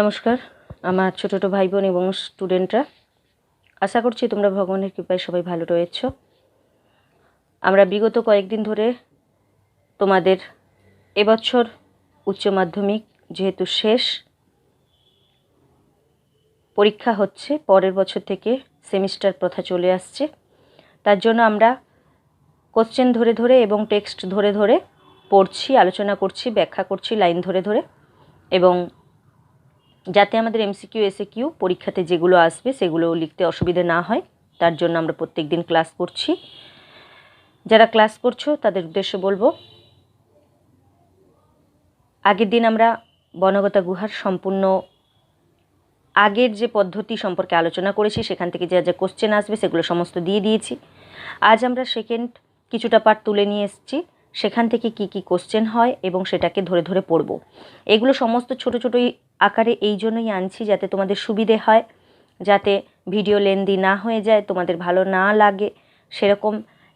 নমস্কার, আমার ছোটো ছোটো ভাই বোন এবং স্টুডেন্টরা আশা করছি তোমরা ভগবানের কৃপায় সবাই ভালো রয়েছ। আমরা বিগত কয়েকদিন ধরে তোমাদের এবছর উচ্চ মাধ্যমিক যেহেতু শেষ, পরীক্ষা হচ্ছে, পরের বছর থেকে সেমিস্টার প্রথা চলে আসছে। তার জন্য আমরা কোশ্চেন ধরে ধরে এবং টেক্সট ধরে ধরে পড়ছি, আলোচনা করছি, ব্যাখ্যা করছি, লাইন ধরে ধরে এবং যাতে আমাদের এমসিকিউ এসএকিউ পরীক্ষাতে যেগুলো আসবে সেগুলো লিখতে অসুবিধে না হয়। তার জন্য আমরা প্রত্যেক দিন ক্লাস করছি। যারা ক্লাস করছ, তাদের উদ্দেশ্যে বলব, আগের দিন আমরা বনগতা গুহার সম্পূর্ণ আগের যে পদ্ধতি সম্পর্কে আলোচনা করেছি, সেখান থেকে যা যা কোশ্চেন আসবে, সেগুলো সমস্ত দিয়ে দিয়েছি। আজ আমরা সেকেন্ড কিছুটা পার্ট তুলে নিয়ে এসেছি। সেখান থেকে কি কি কোশ্চেন হয় এবং সেটাকে ধরে ধরে পড়ব। এগুলো সমস্ত ছোট ছোটো আকারে এই জন্যই আনছি যাতে তোমাদের সুবিধে হয়, যাতে ভিডিও লেন্দি না হয়ে যায়, তোমাদের ভালো না লাগে, সেরকম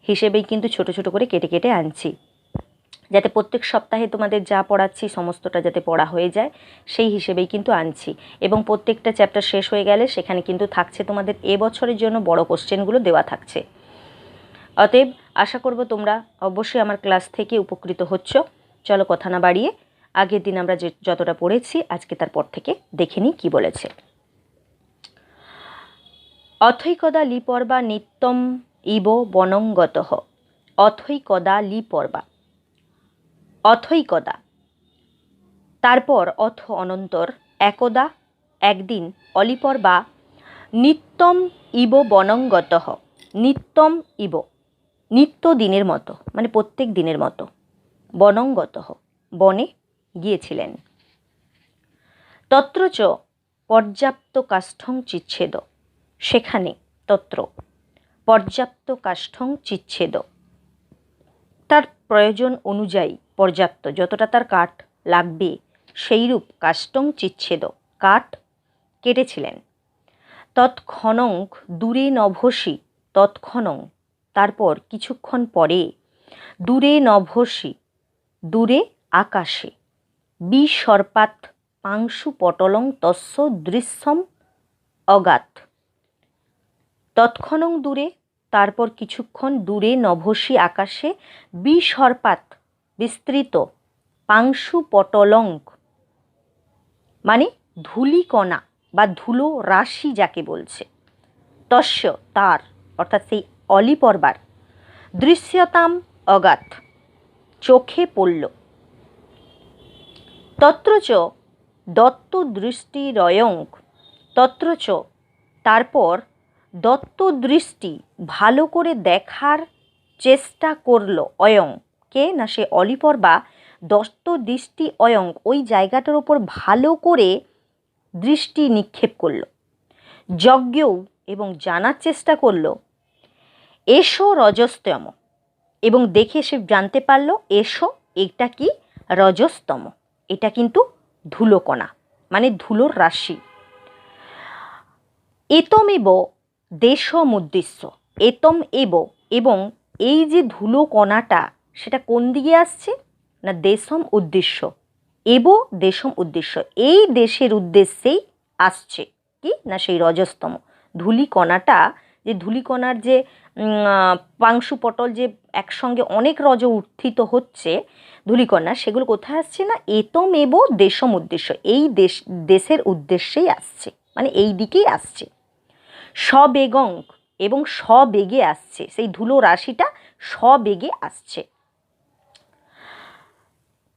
হিসেবেই কিন্তু ছোট ছোট করে কেটে কেটে আনছি। যাতে প্রত্যেক সপ্তাহে তোমাদের যা পড়াচ্ছি সমস্তটা যাতে পড়া হয়ে যায়, সেই হিসেবেই কিন্তু আনছি। এবং প্রত্যেকটা চ্যাপ্টার শেষ হয়ে গেলে সেখানে কিন্তু থাকছে তোমাদের এবছরের জন্য বড় কোশ্চেনগুলো দেওয়া থাকছে। অতএব আশা করব তোমরা অবশ্যই আমার ক্লাস থেকে উপকৃত হচ্ছ। চলো কথা না বাড়িয়ে আগের দিন আমরা যে যতটা পড়েছি, আজকে তারপর থেকে দেখে নিই কী বলেছে। অথৈকদা লিপর্বা নিত্যম ইব বনঙ্গত। অথৈকদা লিপর্বা অথৈকদা তারপর অথ অনন্তর একদা, একদিন অলিপর্বা নিত্যম ইব বনঙ্গত। নিত্যম ইব। নিত্য দিনের মতো মানে প্রত্যেক দিনের মতো, বনঙ্গত বনে গিয়েছিলেন। তত্রচ পর্যাপ্ত কাষ্ঠং চিচ্ছেদ, সেখানে তত্র, পর্যাপ্ত কাষ্ঠং চিচ্ছেদ। তার প্রয়োজন অনুযায়ী পর্যাপ্ত, যতটা তার কাঠ লাগবে, সেইরূপ কাষ্ঠং চিচ্ছেদ, কাঠ কেটেছিলেন। তৎক্ষণং দূরে নভসি তৎক্ষণং তারপর কিছুক্ষণ পরে, দূরে নভসি, দূরে আকাশে বিসর্পাত পাংশু পটলং তস্য দৃশ্যম অগাত তৎক্ষণং দূরে, তারপর কিছুক্ষণ দূরে নভসি আকাশে বিসর্পাত বিস্তৃত পাংশু পটলং মানে ধূলিকণা বা ধুলো রাশি যাকে বলছে, তস্য তার, অর্থাৎ সেই অলিপর্বার দৃশ্যতাম অগাত চোখে পড়ল। তত্রচ দত্ত দৃষ্টিরয়ং তত্রচ তারপর দত্ত দৃষ্টি ভালো করে দেখার চেষ্টা করল অয়ং। কে না সে অলিপর্বা দত্ত দৃষ্টি অয়ং ওই জায়গাটার ওপর ভালো করে দৃষ্টি নিক্ষেপ করল। যজ্ঞও এবং জানার চেষ্টা করল। এসো রজস্তম। এবং দেখে সে জানতে পারল, এসো, এটা কি রজস্তম? এটা কিন্তু ধুলোকণা মানে ধুলোর রাশি। এতমেব দেশম উদ্দেশ্য এতম এব এবং এই যে ধুলো কণাটা সেটা কোন দিকে আসছে? না দেশম উদ্দেশ্য। এব দেশম উদ্দেশ্য, এই দেশের উদ্দেশ্যেই আসছে, কি? না সেই রজস্তম। ধূলিকণাটা যে ধূলিকণার যে পাংশু পটল যে একসঙ্গে অনেক রজ উত্থিত হচ্ছে ধূলিকণা, সেগুলো কোথায় আসছে না? এতম এব দেশম উদ্দেশ্য। এই দেশ, দেশের উদ্দেশ্যেই আসছে। মানে এই দিকেই আসছে। সবেগং এবং সবেগে আসছে। সেই ধুলো রাশিটা সবেগে আসছে।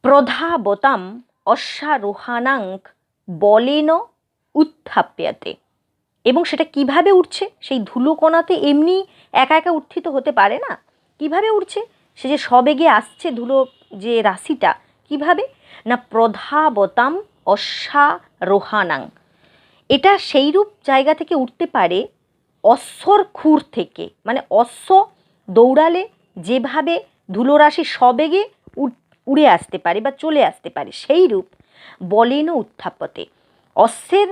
প্রধাবতাম অশ্বারোহানাঙ্ক বলেন উত্থাপ্যাতে। এবং সেটা কীভাবে উঠছে? সেই ধুলোকণাতে এমনি একা একা উত্থিত হতে পারে না? কীভাবে উঠছে? সে যে সবেগে আসছে ধুলো যে রাশিটা, কীভাবে? না প্রধাবতাম অশ্বারোহানাং। এটা সেইরূপ জায়গা থেকে উঠতে পারে অশ্বর খুর থেকে। মানে অশ্ব দৌড়ালে যেভাবে ধুলোরাশি সবেগে উড়ে আসতে পারে বা চলে আসতে পারে সেই রূপ বলেন উত্থাপতে। অশ্বের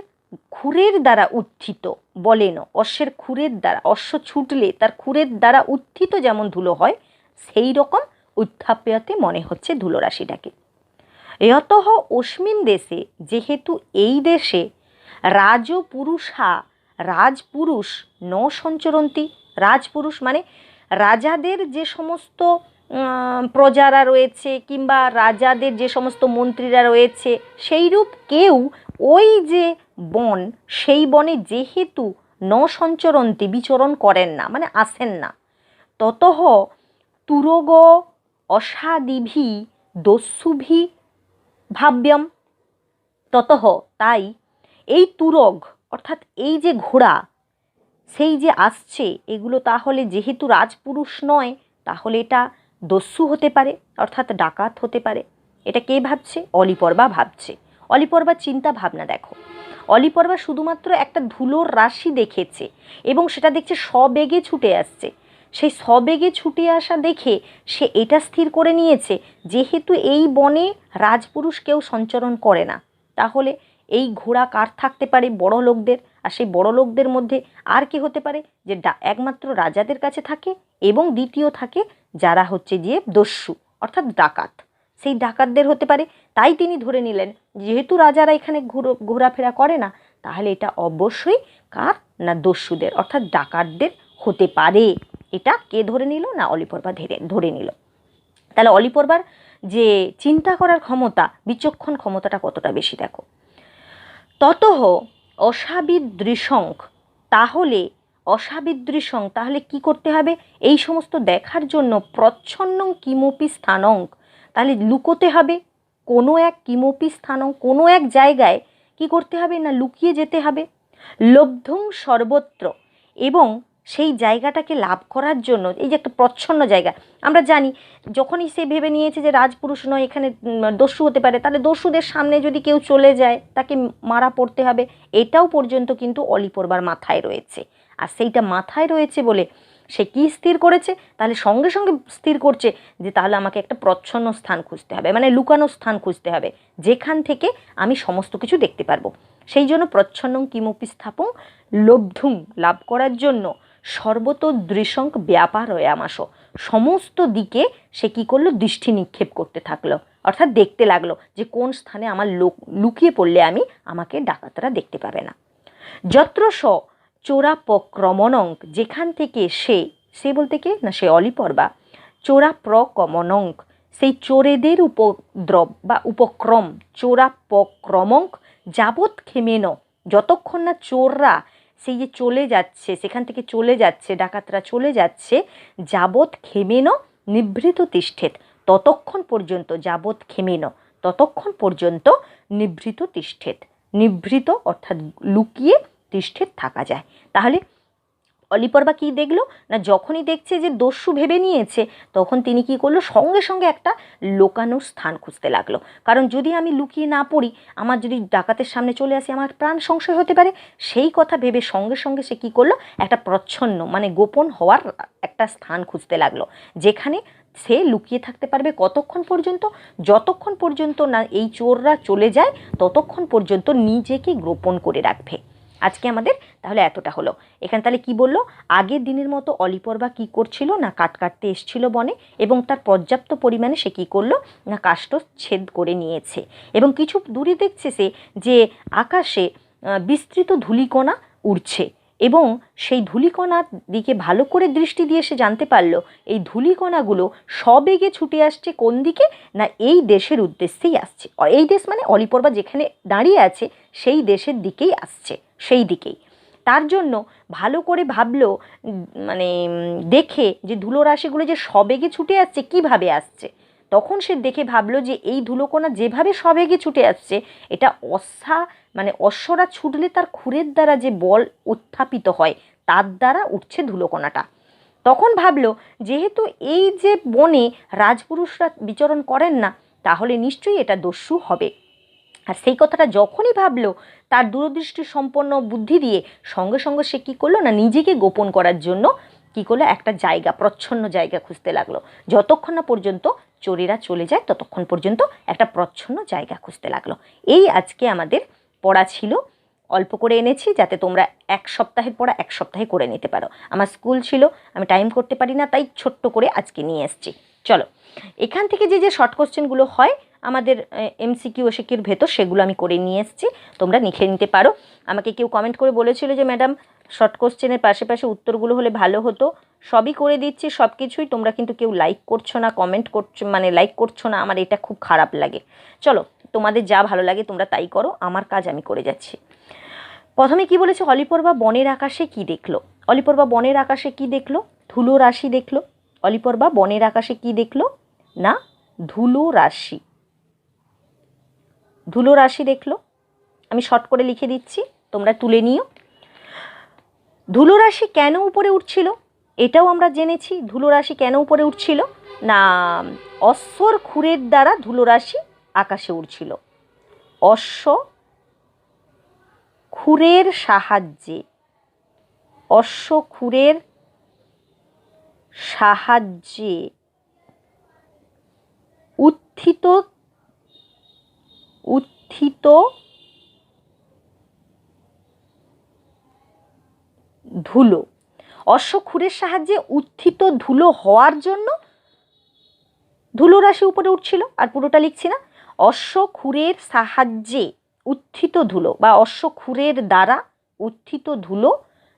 খুরের দ্বারা উত্থিত বলেন, অশ্বের খুরের দ্বারা, অশ্ব ছুটলে তার খুরের দ্বারা উত্থিত যেমন ধুলো হয়, সেই রকম উত্থাপ্যতে মনে হচ্ছে ধুলোরাশিটাকে। যত অস্মিন দেশে, যেহেতু এই দেশে রাজপুরুষা, রাজপুরুষ ন সঞ্চরন্তি রাজপুরুষ মানে রাজাদের যে সমস্ত প্রজারা রয়েছে কিংবা রাজাদের যে সমস্ত মন্ত্রীরা রয়েছে, সেইরূপ কেউ ওই যে বন, সেই বনে যেহেতু ন সঞ্চরন্তি বিচরণ করেন না মানে আসেন না, ততঃ তুরগ অসাদিভি দস্যুভি ভাব্যম, ততঃ তাই এই তুরগ, অর্থাৎ এই যে ঘোড়া, সেই যে আসছে, এগুলো তাহলে যেহেতু রাজপুরুষ নয়, তাহলে এটা দস্যু হতে পারে, অর্থাৎ ডাকাত হতে পারে। এটা কে ভাবছে? অলিপর্বা ভাবছে। অলিপর্বার চিন্তা ভাবনা দেখো। অলিপর্বা শুধুমাত্র একটা ধুলোর রাশি দেখেছে এবং সেটা দেখছে সবেগে ছুটে আসছে। সেই সবেগে ছুটে আসা দেখে সে এটা স্থির করে নিয়েছে, যেহেতু এই বনে রাজপুরুষ কেউ সঞ্চরণ করে না। তাহলে এই ঘোড়া কার থাকতে পারে? বড় লোকদের। আর সেই বড় লোকদের মধ্যে আর কি হতে পারে? যে একমাত্র রাজাদের কাছে থাকে এবং দ্বিতীয় থাকে যারা হচ্ছে গিয়ে দস্যু, অর্থাৎ ডাকাত। সেই ডাকাতদের হতে পারে, তাই তিনি ধরে নিলেন, যেহেতু রাজারা এখানে ঘুরো, ঘোরাফেরা করে না, তাহলে এটা অবশ্যই কার? না দস্যুদের, অর্থাৎ ডাকাতদের হতে পারে। এটা কে ধরে নিল? না অলিপর্বা ধরে ধরে নিল। তাহলে অলিপর্বার যে চিন্তা করার ক্ষমতা, বিচক্ষণ ক্ষমতাটা কতটা বেশি দেখো। ততহ অসাবিদৃশঙ্ক, তাহলে অসাবিদৃশং, তাহলে কি করতে হবে? এই সমস্ত দেখার জন্য প্রচ্ছন্ন কিমপি স্থানঙ্ক তাহলে লুকোতে হবে। কোনো এক কিমপি স্থানং, কোনো এক জায়গায় কি করতে হবে না লুকিয়ে যেতে হবে? লব্ধং সর্বত্র এবং সেই জায়গাটাকে লাভ করার জন্য, এই যে একটা প্রচ্ছন্ন জায়গা। আমরা জানি, যখনই সে ভেবে নিয়েছে যে রাজপুরুষ নয়, এখানে দস্যু হতে পারে, তাহলে দস্যুদের সামনে যদি কেউ চলে যায়, তাকে মারা পড়তে হবে। এটাও পর্যন্ত কিন্তু অলিপরবার মাথায় রয়েছে। আর সেইটা মাথায় রয়েছে বলে সে কি স্থির করেছে? তাহলে সঙ্গে সঙ্গে স্থির করছে যে তাহলে আমাকে একটা প্রচ্ছন্ন স্থান খুঁজতে হবে মানে লুকানো স্থান খুঁজতে হবে, যেখান থেকে আমি সমস্ত কিছু দেখতে পারব। সেই জন্য প্রচ্ছন্নং কিমপি স্থাপন লব্ধুং লাভ করার জন্য সর্বত দৃশঙ্ক ব্যাপার আমাস। সমস্ত দিকে সে কি করল? দৃষ্টি নিক্ষেপ করতে থাকল। অর্থাৎ দেখতে লাগল যে কোন স্থানে আমার লোক লুকিয়ে পড়লে আমি, আমাকে ডাকাতরা দেখতে পাবে না। যত্র স চোরাপক্রমণঙ্ক যেখান থেকে সে সে বলতে কে? না, সে অলিপর্বা। চোরা প্রকমনঙ্ক সেই চোরেদের উপদ্রব বা উপক্রম। চোরাপক্রমঙ্ক যাবৎ খেমেন যতক্ষণ না চোররা সেই যে চলে যাচ্ছে, সেখান থেকে চলে যাচ্ছে, ডাকাতরা চলে যাচ্ছে, যাবৎ খেমেন নিভৃত তিষ্ঠেত। ততক্ষণ পর্যন্ত যাবৎ খেমেন ততক্ষণ পর্যন্ত নিভৃত তিষ্ঠেত। নিভৃত অর্থাৎ লুকিয়ে তিষ্ঠেত থাকা যায়। তাহলে অলিপর্বা কী দেখল? না যখনই দেখছে যে দস্যু ভেবে নিয়েছে, তখন তিনি কি করল? সঙ্গে সঙ্গে একটা লোকানোর স্থান খুঁজতে লাগল। কারণ যদি আমি লুকিয়ে না পড়ি, আমার যদি ডাকাতের সামনে চলে আসি, আমার প্রাণ সংশয় হতে পারে। সেই কথা ভেবে সঙ্গে সঙ্গে সে কী করল? একটা প্রচ্ছন্ন মানে গোপন হওয়ার একটা স্থান খুঁজতে লাগল। যেখানে সে লুকিয়ে থাকতে পারবে কতক্ষণ পর্যন্ত? যতক্ষণ পর্যন্ত না এই চোররা চলে যায়, ততক্ষণ পর্যন্ত নিজেকে গোপন করে রাখবে। আজকে আমাদের তাহলে এতটা হলো। এখানে তাহলে কি বলল? আগের দিনের মতো অলিপর্বা কি করছিল? না কাট কাটতে এসছিল বনে? এবং তার পর্যাপ্ত পরিমাণে সে কি করল? না কাষ্ট ছেদ করে নিয়েছে। এবং কিছু দূরে দেখছে সে যে আকাশে বিস্তৃত ধূলিকণা উড়ছে। এবং সেই ধূলিকণার দিকে ভালো করে দৃষ্টি দিয়ে সে জানতে পারল, এই ধূলিকণাগুলো সবেগে ছুটে আসছে কোন দিকে? না এই দেশের উদ্দেশ্যেই আসছে। এই দেশ মানে অলিপর্বা যেখানে দাঁড়িয়ে আছে, সেই দেশের দিকেই আসছে। সেই দিকেই। তার জন্য ভালো করে ভাবলো মানে দেখে যে ধুলো রাশিগুলো যে সবেগে ছুটে আসছে, কীভাবে আসছে? তখন সে দেখে ভাবলো যে এই ধুলোকণা যেভাবে সবেগে ছুটে আসছে, এটা অশ্বা মানে অশ্বরা ছুটলে তার খুরের দ্বারা যে বল উত্থাপিত হয়, তার দ্বারা উঠছে ধুলোকণাটা। তখন ভাবলো, যেহেতু এই যে বনে রাজপুরুষরা বিচরণ করেন না, তাহলে নিশ্চয়ই এটা দস্যু হবে। আর সেই কথাটা যখনই ভাবলো, তার দূরদৃষ্টি সম্পন্ন বুদ্ধি দিয়ে সঙ্গে সঙ্গে সে কী করল না নিজেকে গোপন করার জন্য কী করল, একটা জায়গা, প্রচ্ছন্ন জায়গা খুঁজতে লাগল। যতক্ষণ না পর্যন্ত চোরেরা চলে যায়, ততক্ষণ পর্যন্ত একটা প্রচ্ছন্ন জায়গা খুঁজতে লাগল। এই আজকে আমাদের পড়া ছিল। অল্প করে এনেছি যাতে তোমরা এক সপ্তাহের পড়া এক সপ্তাহে করে নিতে পারো। আমার স্কুল ছিল, আমি টাইম করতে পারি না, তাই ছোট্ট করে আজকে নিয়ে এসেছি। চলো, এখান থেকে যে যে শর্ট কোশ্চেনগুলো হয় আমাদের এমসিকিউ ওসিকিউর ভেতর সেগুলো আমি করে নিয়ে এসেছি, তোমরা লিখে নিতে পারো। আমাকে কেউ কমেন্ট করে বলেছিল যে ম্যাডাম শর্ট কোশ্চেনের পাশে পাশে উত্তরগুলো হলে ভালো হতো। সবই করে দিচ্ছি সব কিছুই তোমরা কিন্তু কেউ লাইক করছ না কমেন্ট করছ মানে লাইক করছ না, আমার এটা খুব খারাপ লাগে। চলো, তোমাদের যা ভালো লাগে তোমরা তাই করো, আমার কাজ আমি করে যাচ্ছি। প্রথমে কি বলেছে? অলিপর্বা বনের আকাশে কি দেখল? অলিপর্বা বনের আকাশে কি দেখল? ধুলো রাশি দেখল। অলিপর্বা বনের আকাশে কি দেখল? না, ধুলো রাশি। ধুলো রাশি দেখল। আমি শর্ট করে লিখে দিচ্ছি, তোমরা তুলে নিও। ধুলো রাশি কেন উপরে উঠছিল? এটাও আমরা জেনেছি, ধুলো রাশি কেন উপরে উঠছিল? না, অশ্বর খুরের দ্বারা ধুলো রাশি আকাশে উঠছিল অশ্ব খুরের সাহায্যে, অশ্ব খুরের সাহায্যে উত্থিত উত্থিত ধুলো। অশ্বক্ষুরের সাহায্যে উত্থিত ধুলো হওয়ার জন্য ধুলো রাশি উপরে উঠছিল, আর পুরোটা লিখছি না। অশ্বক্ষুরের সাহায্যে উত্থিত ধুলো বা অশ্বক্ষুরের দ্বারা উত্থিত ধুলো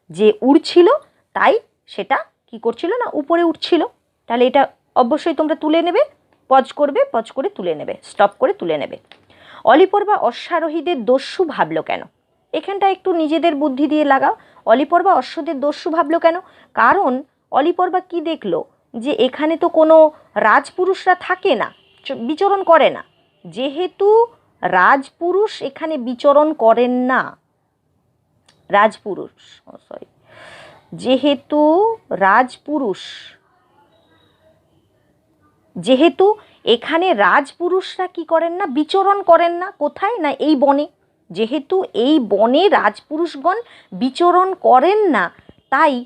যে উড়ছিল, তাই সেটা কি করছিল না, উপরে উঠছিল। তাহলে এটা অবশ্যই তোমরা তুলে নেবে, পজ করবে, পজ করে তুলে নেবে স্টপ করে তুলে নেবে। অলিপর বা অশ্বারোহীদের দস্যু ভাবলো কেন? এখানটা একটু নিজেদের বুদ্ধি দিয়ে লাগাও। অলিপর্বা অশ্বদের দস্যু ভাবলো কেন? কারণ অলিপর্বা কি দেখল? যে এখানে তো কোনো রাজপুরুষরা থাকে না বিচরণ করে না। যেহেতু রাজপুরুষ এখানে বিচরণ করেন না। রাজপুরুষ সরি। যেহেতু রাজপুরুষ, যেহেতু এখানে রাজপুরুষরা কি করেন না? বিচরণ করেন না? কোথায়? না এই বনে? যেহেতু এই বনে রাজপুরুষগণ বিচরণ করেন না, তাই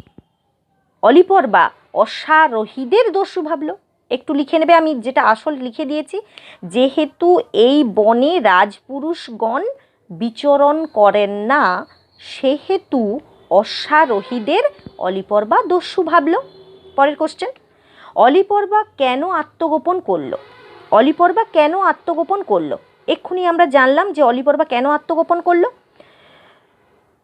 অলিপর বা অশ্বারোহীদের দস্যু ভাবল। একটু লিখে নেবে, আমি যেটা আসল লিখে দিয়েছি। যেহেতু এই বনে রাজপুরুষগণ বিচরণ করেন না, সেহেতু অশ্বারোহীদের অলিপর্বা দস্যু ভাবল। পরের কোশ্চেন অলিপর্বা কেন আত্মগোপন করল? অলিপর্বা কেন আত্মগোপন করল? এক্ষুনি আমরা জানলাম যে অলিপর্বা কেন আত্মগোপন করল।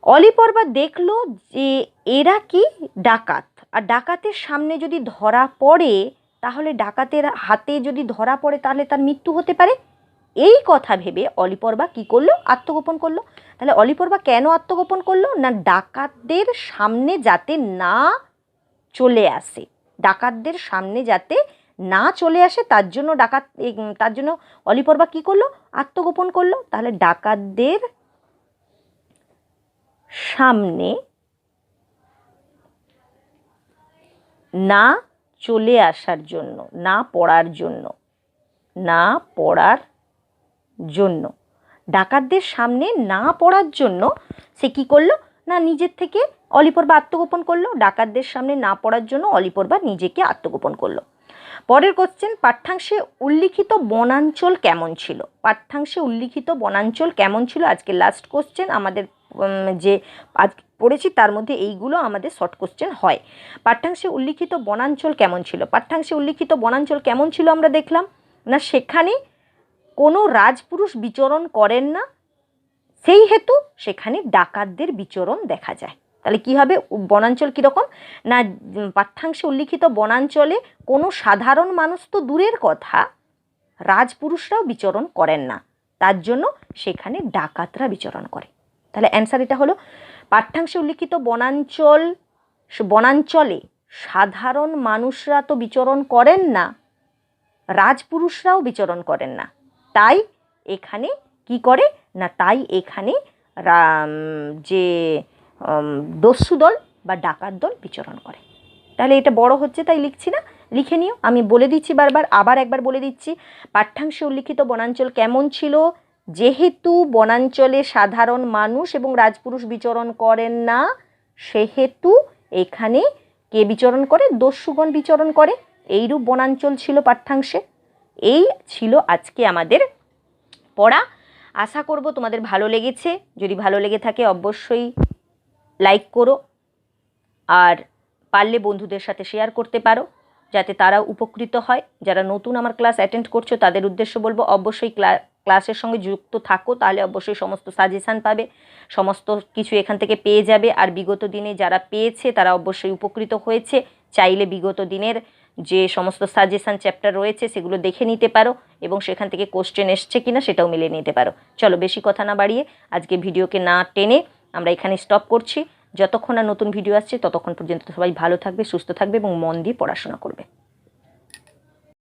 অলিপর্বা দেখল যে এরা কি? ডাকাত। আর ডাকাতের সামনে যদি ধরা পড়ে, তাহলে ডাকাতের হাতে যদি ধরা পড়ে, তাহলে তার মৃত্যু হতে পারে। এই কথা ভেবে অলিপর্বা কি করল? আত্মগোপন করল। তাহলে অলিপর্বা কেন আত্মগোপন করল? না, ডাকাতদের সামনে যাতে না চলে আসে। ডাকাতদের সামনে যাতে না চলে আসে, তার জন্য ডাকাত তার জন্য অলিপর্বা কী করল? আত্মগোপন করল। তাহলে ডাকাতদের সামনে না চলে আসার জন্য, না পড়ার জন্য, না পড়ার জন্য, ডাকাতদের সামনে না পড়ার জন্য সে কি করল? না নিজের থেকে অলিপর্বা আত্মগোপন করল, ডাকাতদের সামনে না পড়ার জন্য অলিপর্বা নিজেকে আত্মগোপন করল। পরের কোশ্চেন পাঠ্যাংশে উল্লিখিত বনাঞ্চল কেমন ছিল? পাঠ্যাংশে উল্লিখিত বনাঞ্চল কেমন ছিল? আজকে লাস্ট কোশ্চেন আমাদের যে আজ পড়েছি তার মধ্যে এইগুলো আমাদের শর্ট কোশ্চেন হয়। পাঠ্যাংশে উল্লিখিত বনাঞ্চল কেমন ছিল? পাঠ্যাংশে উল্লিখিত বনাঞ্চল কেমন ছিল আমরা দেখলাম? না, সেখানে কোনো রাজপুরুষ বিচরণ করেন না। সেই হেতু সেখানে ডাকাতদের বিচরণ দেখা যায়। তাহলে কী হবে? বনাঞ্চল কীরকম? না পাঠ্যাংশে উল্লিখিত বনাঞ্চলে কোনো সাধারণ মানুষ তো দূরের কথা। রাজপুরুষরাও বিচরণ করেন না। তার জন্য সেখানে ডাকাতরা বিচরণ করে। তাহলে অ্যান্সার এটা হলো, পাঠ্যাংশে উল্লিখিত বনাঞ্চল বনাঞ্চলে সাধারণ মানুষরা তো বিচরণ করেন না, রাজপুরুষরাও বিচরণ করেন না। তাই এখানে কি করে? না, তাই এখানে যে দস্যু দল বা ডাকাত দল বিচরণ করে। তাহলে এটা বড় হচ্ছে, তাই লিখছি না? লিখে নিও। আমি বলে দিচ্ছি বারবার, আবার একবার বলে দিচ্ছি, পাঠ্যাংশে উল্লিখিত বনাঞ্চল কেমন ছিল? যেহেতু বনাঞ্চলে সাধারণ মানুষ এবং রাজপুরুষ বিচরণ করেন না, সেহেতু এখানে কে বিচরণ করে? দস্যুগণ বিচরণ করে। এইরূপ বনাঞ্চল ছিল পাঠ্যাংশে। এই ছিল আজকে আমাদের পড়া। আশা করব তোমাদের ভালো লেগেছে। যদি ভালো লেগে থাকে অবশ্যই লাইক করো আর পারলে বন্ধুদের সাথে শেয়ার করতে পারো যাতে তারা উপকৃত হয়। যারা নতুন আমার ক্লাস অ্যাটেন্ড করছ, তাদের উদ্দেশ্য বলব অবশ্যই ক্লা- ক্লাসের সঙ্গে যুক্ত থাকো, তাহলে অবশ্যই সমস্ত সাজেশান পাবে, সমস্ত কিছু এখান থেকে পেয়ে যাবে। আর বিগত দিনে যারা পেয়েছে, তারা অবশ্যই উপকৃত হয়েছে। চাইলে বিগত দিনের যে সমস্ত সাজেশান চ্যাপ্টার রয়েছে, সেগুলো দেখে নিতে পারো এবং সেখান থেকে কোশ্চেন এসছে কিনা সেটাও মিলে নিতে পারো। চলো বেশি কথা না বাড়িয়ে আজকে ভিডিওকে না টেনে আমরা এখানে স্টপ করছি। যতক্ষণ না নতুন ভিডিও আসছে, ততক্ষণ পর্যন্ত সবাই ভালো থাকবে, সুস্থ থাকবে এবং মন দিয়ে পড়াশোনা করবে।